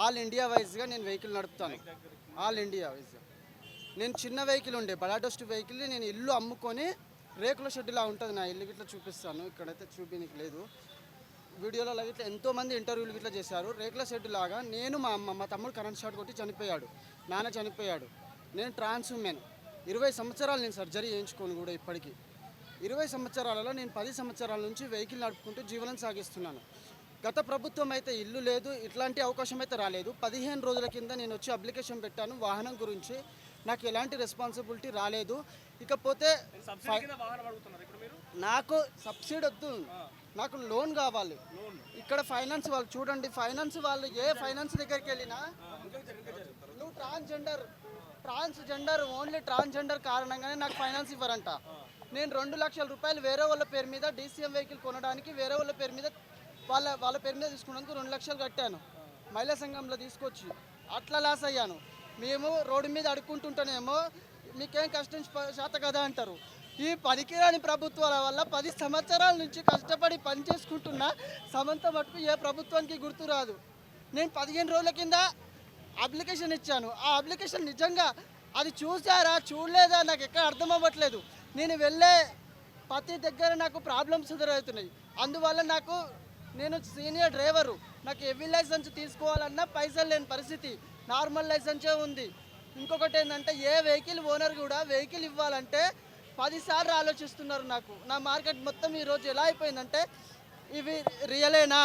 All India వైజ్గా నేను vehicle నడుపుతాను. All India వైజ్గా. నేను చిన్న వెహికల్ ఉండే బలాటోస్ట్ వెహికల్ నేను ఇల్లు అమ్ముకొని రేకుల షెడ్లా ఉంటుంది నా ఇల్లు గిట్లా చూపిస్తాను. ఇక్కడైతే చూపించడానికి లేదు. వీడియోలో లాగా ఇట్లా ఎంతోమంది ఇంటర్వ్యూలు ఇట్లా చేశారు. రేకుల షెడ్ లాగా నేను మా అమ్మ మా తమ్ముడు కరెంట్ షాట్ కొట్టి చనిపోయాడు. నాన్న చనిపోయాడు. నేను ట్రాన్స్ ఉమెన్. ఇరవై సంవత్సరాలు నేను సర్జరీ చేయించుకోను కూడా ఇప్పటికీ. ఇరవై సంవత్సరాలలో నేను పది సంవత్సరాల నుంచి వెహికల్ నడుపుకుంటూ జీవనం సాగిస్తున్నాను. గత ప్రభుత్వం అయితే ఇల్లు లేదు ఇట్లాంటి అవకాశం అయితే రాలేదు. పదిహేను రోజుల కింద నేను వచ్చి అప్లికేషన్ పెట్టాను వాహనం గురించి. నాకు ఎలాంటి రెస్పాన్సిబిలిటీ రాలేదు. ఇకపోతే నాకు సబ్సిడీ వద్దు. నాకు లోన్ కావాలి. ఇక్కడ ఫైనాన్స్ వాళ్ళు చూడండి ఫైనాన్స్ వాళ్ళు ఏ ఫైనాన్స్ దగ్గరికి వెళ్ళినా నువ్వు ట్రాన్స్జెండర్ ట్రాన్స్జెండర్ ఓన్లీ ట్రాన్స్జెండర్ కారణంగానే నాకు ఫైనాన్స్ ఇవ్వరంట. నేను రెండు లక్షల రూపాయలు వేరే వాళ్ళ పేరు మీద డీసీఎం వెహికల్ కొనడానికి వేరే వాళ్ళ పేరు మీద వాళ్ళ వాళ్ళ పేరు మీద తీసుకున్నందుకు రెండు లక్షలు కట్టాను. మహిళా సంఘంలో తీసుకొచ్చి అట్లా లాస్ అయ్యాను. మేము రోడ్డు మీద అడుక్కుంటుంటేనేమో మీకేం కష్టం శాత కదా అంటారు. ఈ పనికిరాని ప్రభుత్వాల వల్ల పది సంవత్సరాల నుంచి కష్టపడి పని చేసుకుంటున్న సమంత మటుకు ఏ ప్రభుత్వానికి గుర్తు రాదు. నేను పదిహేను రోజుల కింద అప్లికేషన్ ఇచ్చాను. ఆ అప్లికేషన్ నిజంగా అది చూసారా చూడలేదా నాకు ఎక్కడ అర్థం అవ్వట్లేదు నేను వెళ్ళే ప్రతి దగ్గర నాకు ప్రాబ్లమ్స్ ఎదురవుతున్నాయి. అందువల్ల నాకు నేను సీనియర్ డ్రైవరు. నాకు హెవీ లైసెన్స్ తీసుకోవాలన్నా పైసలు లేని పరిస్థితి. నార్మల్ లైసెన్సే ఉంది. ఇంకొకటి ఏంటంటే ఏ వెహికల్ ఓనర్ కూడా వెహికల్ ఇవ్వాలంటే పదిసార్లు ఆలోచిస్తున్నారు నాకు. నా మార్కెట్ మొత్తం ఈరోజు ఎలా అయిపోయిందంటే ఇవి రియలేనా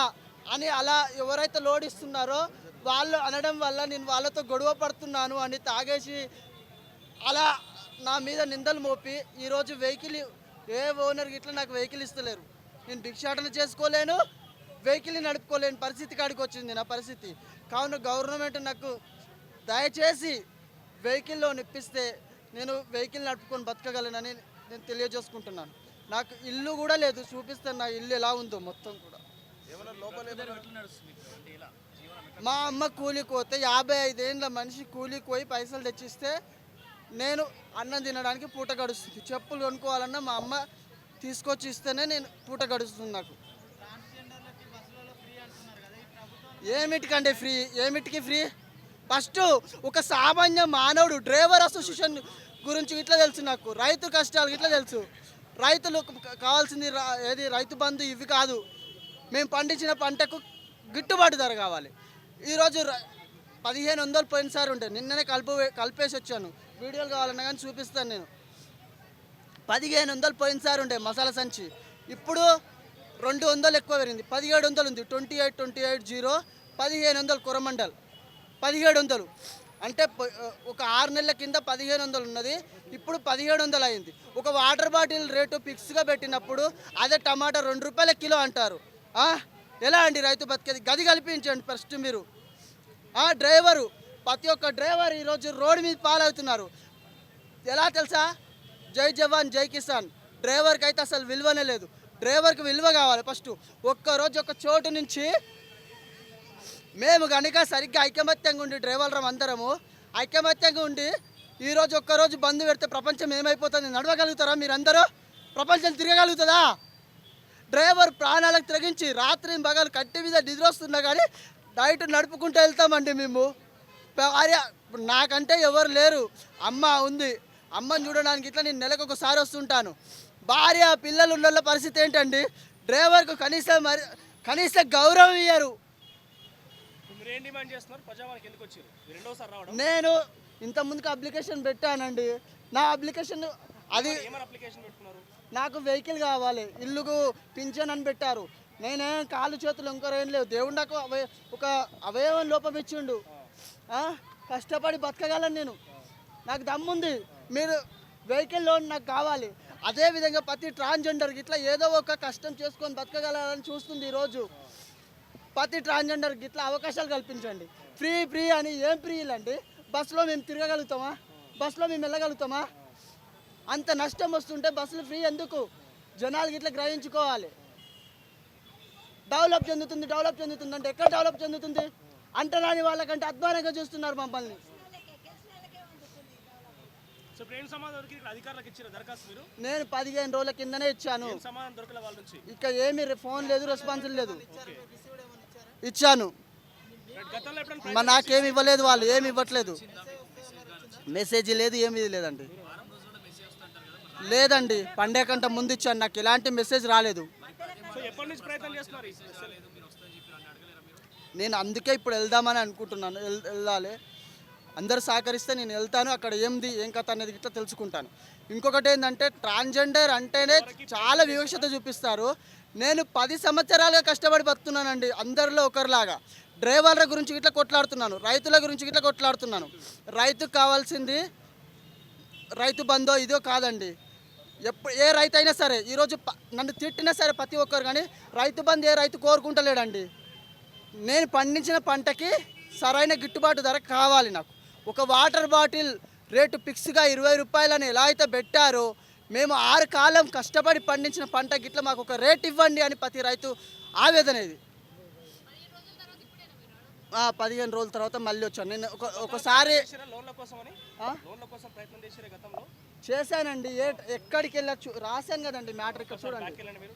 అని అలా ఎవరైతే లోడ్ ఇస్తున్నారో వాళ్ళు అనడం వల్ల నేను వాళ్ళతో గొడవ పడుతున్నాను అని తాగేసి అలా నా మీద నిందలు మోపి ఈరోజు వెహికల్ ఏ ఓనర్ ఇట్లా నాకు వెహికల్ ఇస్తలేరు. నేను భిక్షాటన చేసుకోలేను వెహికల్ నడుపుకోలేని పరిస్థితి కాడికి వచ్చింది నా పరిస్థితి. కావున గవర్నమెంట్ నాకు దయచేసి వెహికల్ లోన్ ఇప్పిస్తే నేను వెహికల్ నడుపుకొని బతకగలనని నేను తెలియజేసుకుంటున్నాను. నాకు ఇల్లు కూడా లేదు చూపిస్తాను నా ఇల్లు ఎలా ఉందో మొత్తం కూడా. మా అమ్మ కూలికి పోతే యాభై ఐదేళ్ళ మనిషి కూలికి పోయి పైసలు తెచ్చిస్తే నేను అన్నం తినడానికి పూట గడుస్తుంది. చెప్పులు కొనుక్కోవాలన్నా మా అమ్మ తీసుకొచ్చి ఇస్తేనే నేను పూట గడుస్తుంది నాకు. ఏమిటికండి ఫ్రీ? ఏమిటికి ఫ్రీ? ఫస్ట్ ఒక సామాన్య మానవుడు డ్రైవర్ అసోసియేషన్ గురించి ఇట్లా తెలుసు నాకు. రైతు కష్టాలు ఇట్లా తెలుసు. రైతులు కావాల్సింది ఏది రైతు బంధు ఇవి కాదు. మేము పండించిన పంటకు గిట్టుబాటు ధర కావాలి. ఈరోజు పదిహేను వందలు పోయినసారి ఉంటాయి నిన్ననే కలుపు కలిపేసి వచ్చాను. వీడియోలు కావాలన్నా కానీ చూపిస్తాను నేను. పదిహేను వందలు పోయినసారి ఉండే మసాలా సంచి. ఇప్పుడు రెండు వందలు ఎక్కువ పెరిగింది. పదిహేడు వందలు ఉంది. Twenty eight twenty eight zero పదిహేను వందలు కొరమండల్. పదిహేడు వందలు. అంటే ఒక ఆరు నెలల కింద పదిహేను వందలు ఉన్నది. ఇప్పుడు పదిహేడు వందలు అయింది. ఒక వాటర్ బాటిల్ రేటు ఫిక్స్గా పెట్టినప్పుడు అదే టమాటా రెండు రూపాయల కిలో అంటారు. ఎలా అండి రైతు బతికేది? గది కల్పించండి ఫస్ట్ మీరు. ఆ డ్రైవరు ప్రతి ఒక్క డ్రైవర్ ఈరోజు రోడ్డు మీద పాలవుతున్నారు. ఎలా తెలుసా? జై జవాన్ జై కిసాన్. డ్రైవర్కి అయితే అసలు విలువనే లేదు. డ్రైవర్కి విలువ కావాలి ఫస్ట్. ఒక్కరోజు ఒక చోటు నుంచి మేము కనుక సరిగ్గా ఐకమత్యంగా ఉండి డ్రైవర్లం అందరము ఐకమత్యంగా ఉండి ఈరోజు ఒక్కరోజు బంద్ పెడితే ప్రపంచం ఏమైపోతుంది? నడవగలుగుతారా మీరందరూ? ప్రపంచం తిరగగలుగుతుందా? డ్రైవర్ ప్రాణాలకు తెగించి రాత్రి పగలు కట్టి మీద నిద్రొస్తున్నా కానీ డైట్ నడుపుకుంటూ వెళ్తామండి మేము. భార్య నాకంటే ఎవరు లేరు. అమ్మ ఉంది. అమ్మని చూడడానికి ఇట్లా నేను నెలకు ఒకసారి వస్తుంటాను. భార్య పిల్లలు ఉన్న పరిస్థితి ఏంటండి? డ్రైవర్కు కనీసం మరి కనీస గౌరవం ఇయ్యరు. నేను ఇంత ముందుకు అప్లికేషన్ పెట్టానండి. నా అప్లికేషన్ అది నాకు వెహికల్ కావాలి. ఇల్లుకు పింఛన్ అని పెట్టారు. నేనేం కాళ్ళు చేతులు ఇంకోరేం లేవు. దేవుడు నాకు అవయ- ఒక అవయవం లోపం ఇచ్చిండు? కష్టపడి బతకగలను నేను. నాకు దమ్ముంది. మీరు వెహికల్ లోన్ నాకు కావాలి. అదేవిధంగా ప్రతి ట్రాన్స్జెండర్కి ఇట్లా ఏదో ఒక కష్టం చేసుకొని బతకగలని చూస్తుంది ఈరోజు ప్రతి ట్రాన్స్జెండర్కి ఇట్లా అవకాశాలు కల్పించండి. ఫ్రీ ఫ్రీ అని ఏం ఫ్రీ అండి బస్సులో మేము తిరగగలుగుతామా? బస్సులో మేము వెళ్ళగలుగుతామా? అంత నష్టం వస్తుంటే బస్సులు ఫ్రీ ఎందుకు? జనాలకి ఇట్లా గ్రహించుకోవాలి. డెవలప్ చెందుతుంది డెవలప్ చెందుతుంది అంటే ఎక్కడ డెవలప్ చెందుతుంది? అంటరాని వాళ్ళకంటే అధ్వానంగా చూస్తున్నారు మమ్మల్ని. సో ఇప్పుడు ఏం సమాధానం దొరికి ఇక్కడ అధికారులకు ఇచ్చిన దరఖాస్తు మీరు? నేను పదిహేను రోజుల కిందనే ఇచ్చాను. ఏం సమాధానం దొరకలే వాళ్ళ నుంచి? ఇక ఏమి ఫోన్ లేదు రెస్పాన్స్ లేదు. ఇచ్చాను. మరి నాకేమి ఇవ్వలేదు వాళ్ళు ఏమి ఇవ్వట్లేదు. మెసేజ్ లేదు ఏమి లేదండి. లేదండి పండే కంట ముందు ఇచ్చాను నాకు ఎలాంటి మెసేజ్ రాలేదు. నేను అందుకే ఇప్పుడు వెళ్దామని అనుకుంటున్నాను వెళ్- వెళ్ళాలి. అందరు సహకరిస్తే నేను వెళ్తాను అక్కడ ఏంది ఏం కథ అనేది ఇట్లా తెలుసుకుంటాను. ఇంకొకటి ఏంటంటే ట్రాన్స్జెండర్ అంటేనే చాలా వివక్షత చూపిస్తారు. నేను పది సంవత్సరాలుగా కష్టపడి బతున్నానండి అందరిలో ఒకరిలాగా. డ్రైవర్ల గురించి ఇట్లా కొట్లాడుతున్నాను రైతుల గురించి ఇట్లా కొట్లాడుతున్నాను. రైతుకు కావాల్సింది రైతు బంధో ఇదో కాదండి. ఎప్పుడు ఏ రైతు అయినా సరే ఈరోజు ప- నన్ను తిట్టినా సరే ప్రతి ఒక్కరు కానీ రైతు బంధు ఏ రైతు కోరుకుంటలేడండి. నేను పండించిన పంటకి సరైన గిట్టుబాటు ధర కావాలి నాకు. ఒక వాటర్ బాటిల్ రేటు ఫిక్స్గా ఇరవై రూపాయలని ఎలా అయితే పెట్టారో మేము ఆరు కాలం కష్టపడి పండించిన పంట గిట్ల మాకు ఒక రేట్ ఇవ్వండి అని ప్రతి రైతు ఆవేదన ఇది. పదిహేను రోజుల తర్వాత మళ్ళీ వచ్చాను. నేను ఒక ఒకసారి చేశానండి. ఏ ఎక్కడికి వెళ్ళచ్చు? రాశాను కదండి మ్యాటర్ ఇక్కడ చూడండి.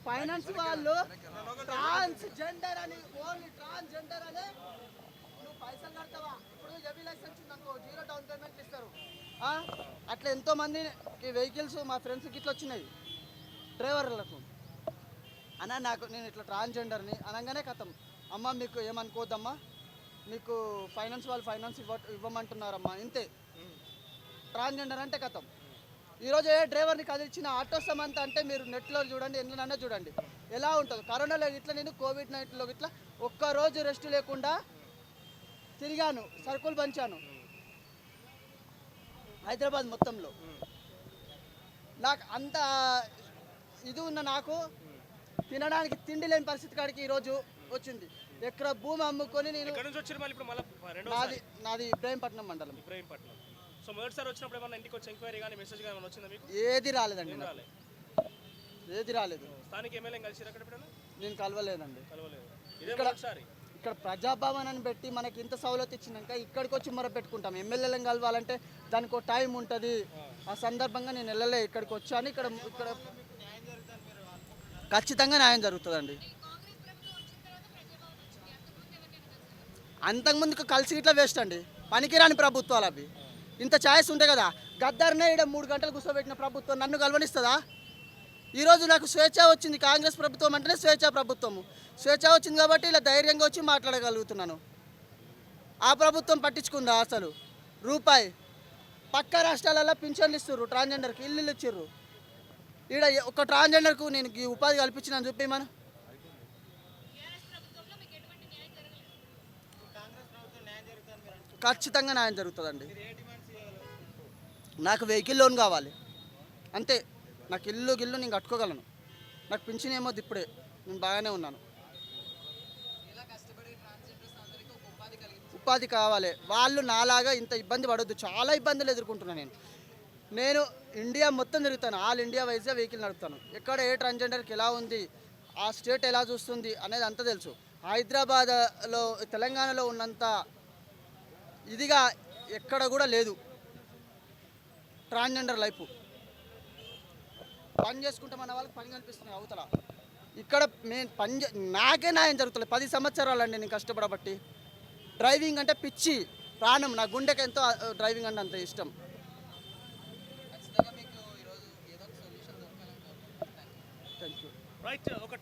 ఫైనాన్స్ వాళ్ళు ట్రాన్స్ జెండర్ అని ఓన్లీ ట్రాన్స్ జెండర్ అనే నువ్వు పైసలు కడతావా? హెవీ లైసెన్స్ ఉందనుకో జీరో డౌన్ పేమెంట్ ఇస్తారు. అట్లా ఎంతో మంది వెహికల్స్ మా ఫ్రెండ్స్కి ఇట్లా వచ్చినాయి. డ్రైవర్లకు. అన్న నాకు నేను ఇట్లా ట్రాన్స్జెండర్ని అనగానే కథం. అమ్మ మీకు ఏమనుకోవద్దమ్మా? మీకు ఫైనాన్స్ వాళ్ళు ఫైనాన్స్ ఇవ్వ ఇవ్వమంటున్నారమ్మా. ఇంతే. ట్రాన్స్జెండర్ అంటే కథం. ఈరోజు ఏ డ్రైవర్ని కదిలిచ్చిన ఆటో సమంత అంటే మీరు నెట్లో చూడండి ఎందులోనన్నా చూడండి. ఎలా ఉంటుంది? కరోనాలో ఇట్లా నేను కోవిడ్ నైన్టీన్లో ఇట్లా ఒక్కరోజు రెస్ట్ లేకుండా తిరిగాను సరుకులు పంచాను. హైదరాబాద్ మొత్తంలో. నాకు అంత ఇది ఉన్న నాకు తినడానికి తిండి లేని పరిస్థితి కాడికి ఈరోజు వచ్చింది. ఎక్కడ భూమి అమ్ముకొని నేను ఎక్కడి నుంచి వచ్చారు మళ్ళీ ఇప్పుడు మళ్ళీ నాది నాది ఇబ్రాహీంపట్నం మండలం. ఇబ్రహీంపట్నం. సో మొదటిసారి వచ్చినప్పుడు ఏమన్నా ఇంటికి వచ్చి ఎంక్వైరీ కానీ మెసేజ్ కానీ వచ్చిందా మీకు? ఏది రాలేదండి నాకు. రాలే. ఏది రాలేదు. స్థానిక ఎమ్మెల్యే కలిసిరు అక్కడ ఎప్పుడైనా? నేను కలవలేదండి. కలవలేదు. ఇదే మొదటిసారి? ఇక్కడ ప్రజాభవన్ అని పెట్టి మనకి ఇంత సౌలత్ ఇచ్చినాక ఇక్కడికి వచ్చి మొర పెట్టుకుంటాం ఎమ్మెల్యేలను కలవాలంటే దానికి ఒక టైం ఉంటుంది. ఆ సందర్భంగా నేను వెళ్ళలే ఇక్కడికి వచ్చాను. ఇక్కడ ఇక్కడ ఖచ్చితంగా న్యాయం జరుగుతుందండి. అంతకుముందుకు కలిసి ఇట్లా వేస్ట్ అండి. పనికిరాని ప్రభుత్వాలు అవి. ఇంత ఛాయిస్ ఉంటాయి కదా గద్దర్నే ఇక్కడ మూడు గంటలు కూర్చోబెట్టిన ప్రభుత్వం నన్ను కలవనిస్తుందా? ఈరోజు నాకు స్వేచ్ఛ వచ్చింది కాంగ్రెస్ ప్రభుత్వం అంటేనే స్వేచ్ఛ ప్రభుత్వము. స్వేచ్ఛ వచ్చింది కాబట్టి ఇలా ధైర్యంగా వచ్చి మాట్లాడగలుగుతున్నాను. ఆ ప్రభుత్వం పట్టించుకుందా అసలు? రూపాయి. పక్క రాష్ట్రాలలో పింఛన్లు ఇస్తుర్రు ట్రాన్స్జెండర్కి ఇల్లు ఇచ్చిర్రు. ఈడ ఒక ట్రాన్స్జెండర్కు నేను ఈ ఉపాధి కల్పించిన చెప్పి మనం ఖచ్చితంగా న్యాయం జరుగుతుందండి. నాకు వెహికల్ లోన్ కావాలి. అంతే. నాకు ఇల్లు గిల్లు నేను కట్టుకోగలను. నాకు పింఛన్ ఏమో ఇప్పుడే. నేను బాగానే ఉన్నాను. ఉపాధి కావాలి. వాళ్ళు నాలాగా ఇంత ఇబ్బంది పడొద్దు. చాలా ఇబ్బందులు ఎదుర్కొంటున్నాను నేను. నేను ఇండియా మొత్తం తిరుగుతాను. ఆల్ ఇండియా వైజ్గా వెహికల్ నడుపుతాను. ఎక్కడ ఏ ట్రాన్స్జెండర్కి ఎలా ఉంది? ఆ స్టేట్ ఎలా చూస్తుంది? అనేది అంతా తెలుసు. హైదరాబాద్లో తెలంగాణలో ఉన్నంత ఇదిగా ఎక్కడ కూడా లేదు. Transgender life. పని చేసుకుంటే మన వాళ్ళకి పని కనిపిస్తున్నాయి అవతల. ఇక్కడ మేము పని చే- నాకే న్యాయం జరుగుతుంది పది సంవత్సరాలండి నేను కష్టపడబట్టి. డ్రైవింగ్ అంటే పిచ్చి ప్రాణం. నా గుండెకి ఎంతో డ్రైవింగ్ అంటే అంత ఇష్టం. థ్యాంక్ యూ రైట్ ఒక